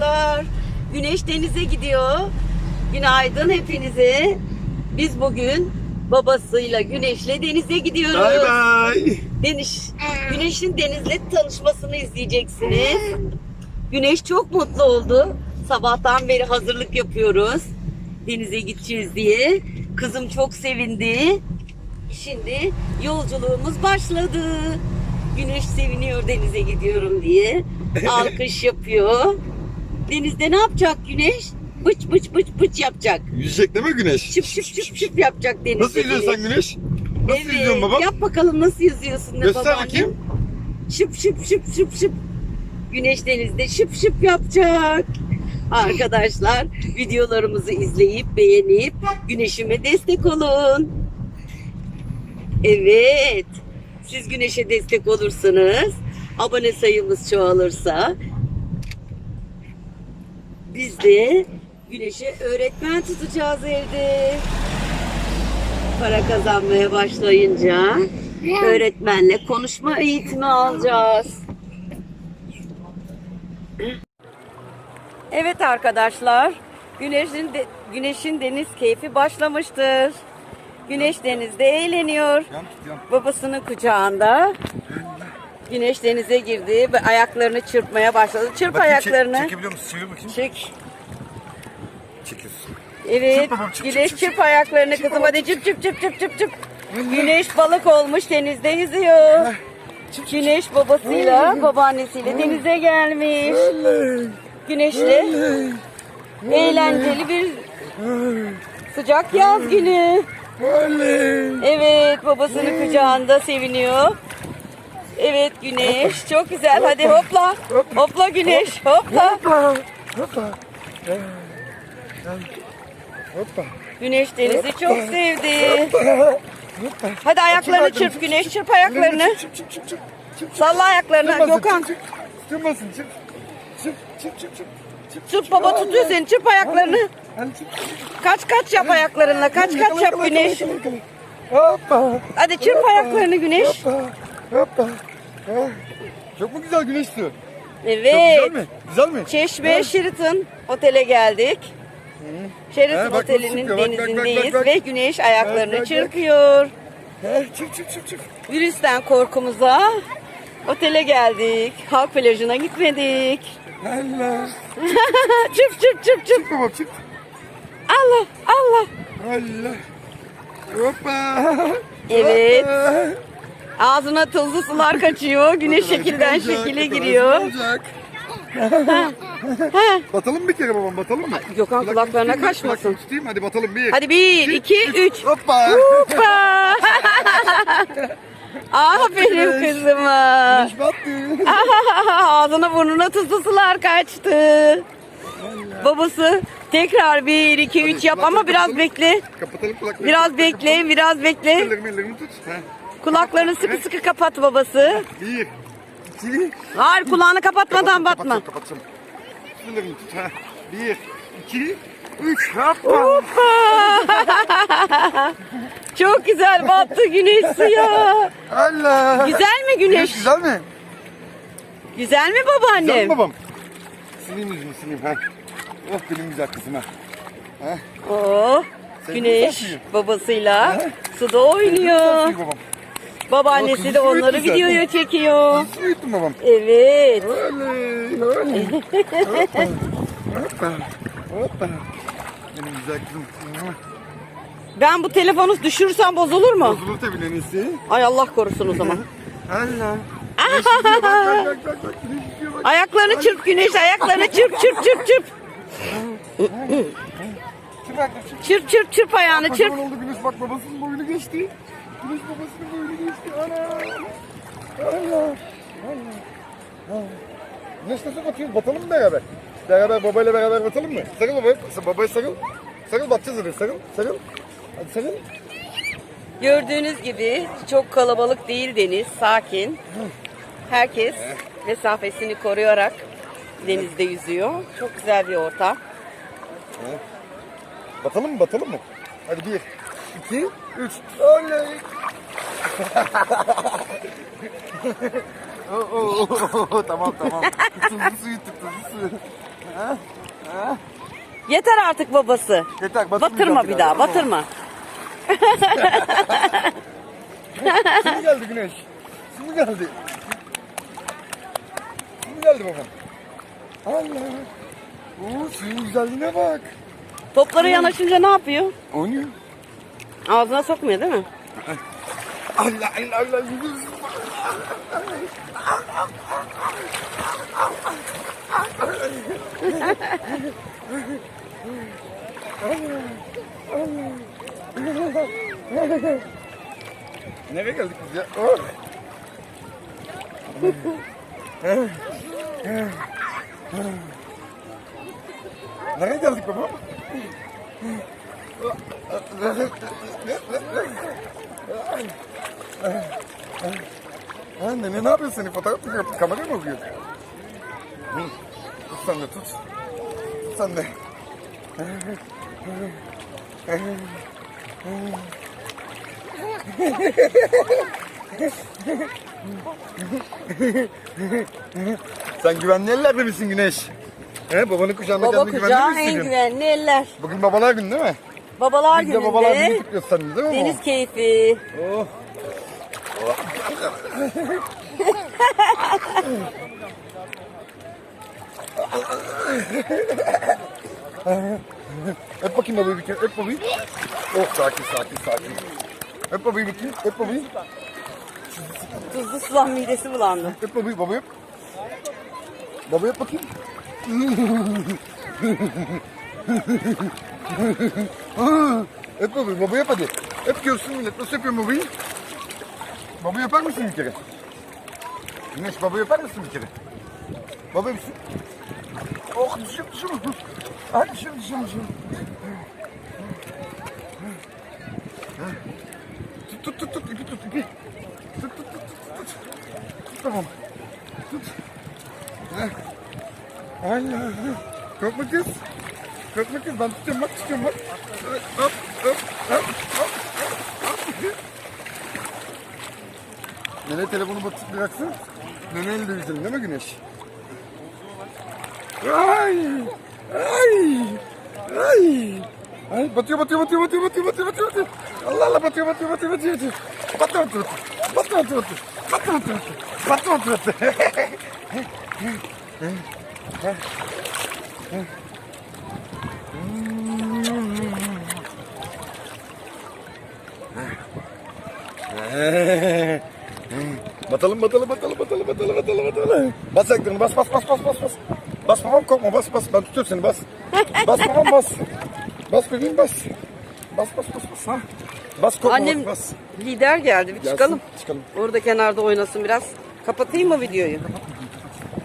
arkadaşlar. Güneş denize gidiyor. Günaydın hepinize. Biz bugün babasıyla Güneş'le denize gidiyoruz. Bay bay. Deniz, Güneş'in denizle tanışmasını izleyeceksiniz. Güneş çok mutlu oldu. Sabahtan beri hazırlık yapıyoruz. Denize gideceğiz diye. Kızım çok sevindi. Şimdi yolculuğumuz başladı. Güneş seviniyor denize gidiyorum diye. Alkış yapıyor. Denizde ne yapacak Güneş? Bıç bıç bıç bıç yapacak. Yüzecek değil mi güneş? Şıp şıp şıp şıp yapacak denizde. Nasıl yüzüyorsun sen güneş? Nasıl Evet. yüzüyorsun baba? Yap bakalım nasıl yüzüyorsun ne Göster bakayım. Şıp şıp şıp şıp şıp. Güneş denizde şıp şıp yapacak. Arkadaşlar videolarımızı izleyip beğenip güneşime destek olun. Evet. Siz güneşe destek olursanız abone sayımız çoğalırsa biz de güneşe öğretmen tutacağız evde. Para kazanmaya başlayınca öğretmenle konuşma eğitimi alacağız. Evet arkadaşlar, güneşin de- güneşin deniz keyfi başlamıştır. Güneş denizde eğleniyor. Babasının kucağında. Güneş denize girdi ve ayaklarını çırpmaya başladı. Çırp Bakayım, çek- ayaklarını. çekebiliyor musun? Çevir bakayım. Çek. Çekiyorsun. Evet. Çırp babam, çırp, Güneş çırp, çırp, çırp. ayaklarını kızım. Hadi çırp çırp çırp çırp çırp çırp. Güneş balık olmuş denizde yüzüyor. Güneş babasıyla babaannesiyle denize gelmiş. Güneşle eğlenceli bir sıcak yaz günü. Evet babasının kucağında seviniyor. Evet güneş çok güzel hadi hopla. Hopla güneş hopla. Hoppa. Hoppa. Güneş denizi çok sevdi. Hadi ayaklarını çırp güneş çırp ayaklarını. Salla ayaklarını Gökhan. çık, çık. Çıkmasın çık. Çık çık çık Çırp baba tutuyor seni çırp ayaklarını. Kaç kaç yap ayaklarınla kaç kaç yap güneş. Hoppa. Hadi çırp ayaklarını güneş. Hoppa. Hoppa. Çok mu güzel güneş? Çok Evet. güzel mi? Güzel mi? Çeşme Sheraton otele geldik. Sheraton bak otelinin çıkıyor, bak, bak, bak, denizindeyiz bak, bak. ve güneş ayaklarını Bak, bak, bak. çırpıyor. Ha, çık çık çık çık. Virüsten korkumuza otele geldik. Halk plajına gitmedik. Allah. çırp çırp çırp çırp. Çık babam çık. Allah Allah. Allah. Hoppa. Evet. Hoppa. Ağzına tuzlu sular kaçıyor. Güneş şekilden şekile giriyor. Batalım bir kere babam batalım mı? Gökhan kulaklarına kaçmasın. Kulaklarını tutayım hadi batalım bir. Hadi bir, iki, üç. Hoppa. Hoppa. Aferin kızıma. Ağzına burnuna tuzlu sular kaçtı. Babası tekrar bir, iki, üç yap ama biraz bekle. Kapatalım kulaklarını. Biraz bekle, biraz bekle. Ellerimi ellerimi tut. Ha. Kulaklarını sıkı sıkı kapat babası. Bir. İki. Hayır kulağını kapatmadan batma. Tut. Ha. Bir. iki, Üç. Hoppa. Çok güzel battı güneş suya. Allah. Güzel mi güneş? Güzel mi? Güzel mi Güzel mi babaannem? babam? Sileyim yüzümü sileyim. Ha. Oh benim güzel kızım ha. Ha. Oh, güneş babasıyla Ha? suda oynuyor. Babaannesi de onları videoya çekiyor. Uyuttun babam? Evet. Oley, oley. Hoppa. Hoppa. Hoppa. Benim güzel kızım. Ben bu telefonu düşürürsem bozulur mu? Bozulur tabii nenesi. Ay Allah korusun o zaman. Allah. Güneş gidiyor, bak bak bak bak. Güneş gidiyor, bak. Ayaklarını çırp güneş ayaklarını çırp çırp çırp çırp. Çırp çırp çırp ayağını çırp. Kocaman oldu güneş bak babasının boyunu geçti. Güneş babasının boyunu geçti. Ana. Allah. Allah. Allah. Güneş nasıl batıyor? Batalım mı beraber? Beraber babayla beraber batalım mı? Sarıl babaya. Babaya sarıl. Sarıl batacağız hadi. Sarıl. Sarıl. Hadi sarıl. Gördüğünüz gibi çok kalabalık değil deniz, sakin. Herkes mesafesini koruyarak denizde yüzüyor. Çok güzel bir ortam. Batalım mı? Batalım mı? Hadi bir, iki, üç. Oley. oh, oh, oh, oh, tamam tamam. Tuzlu suyu tut, tuzlu suyu. Ha? Ha? Yeter artık babası. Yeter Batırma bir daha, mı? batırma. Şimdi geldi güneş. Şimdi geldi. Şimdi geldi babam. Allah. Oo, suyun güzelliğine bak. Topları yanaşınca ne yapıyor? Oynuyor. Ağzına sokmuyor değil mi? Allah Allah Allah. Nereye geldik biz ya? Oh. Nereye geldik baba? Anne ne, ne yapıyorsun sen? Fotoğraf mı yapıyorsun? Kamera mı alıyorsun? Hı. Tut sen de tut. Tut sen de. sen güvenli ellerde misin Güneş? He, babanın kucağında Baba kendini güvenli kucağı mi en güvenli eller. Bugün babalar günü değil mi? Babalar Biz de babalar günü gününde kutluyoruz seninle değil mi? deniz keyfi. Oh. Öp bakayım babayı bir kere. Öp babayı. Oh sakin sakin sakin. Öp babayı bakayım. Öp babayı. Tuzlu sulan midesi bulandı. Öp babayı. Babayı öp. Babayı öp bakayım. öp babayı. Babayı öp hadi. Öp görsün millet. Nasıl öpüyorum babayı? Babayı öper misin bir kere? Güneş babayı öper misin bir kere? Baba öpsün. Oh düşüm düşüm. Ay düşüm düşüm düşüm. Tut tut tut tut ipi tut ipi. Tut tut tut tut tut. Tut tamam. Tut. Heh. Allah. Korkma kız. Korkma kız ben tutuyorum bak tutuyorum bak. Hop hop hop hop. hop. Nene telefonu batıp bıraksın. Nene elde yüzün değil mi güneş? Ay! Ay! Ay! Ay batıyor batıyor batıyor batıyor batıyor batıyor batıyor batıyor. Allah Allah batıyor batıyor batıyor batıyor batıyor. Batıyor batıyor batıyor. Batıyor batıyor batıyor. Batıyor batıyor batıyor. Batıyor batıyor batıyor. Batalım batalım batalım batalım batalım batalım batalım. Bas ayaklarını bas bas bas bas bas bas. Bas babam korkma bas bas ben tutuyorum seni bas. Bas babam bas. Bas bebeğim bas. Bas bas bas bas ha. Bas korkma Annem bas lider geldi bir Gelsin, çıkalım. Çıkalım. Orada kenarda oynasın biraz. Kapatayım mı videoyu?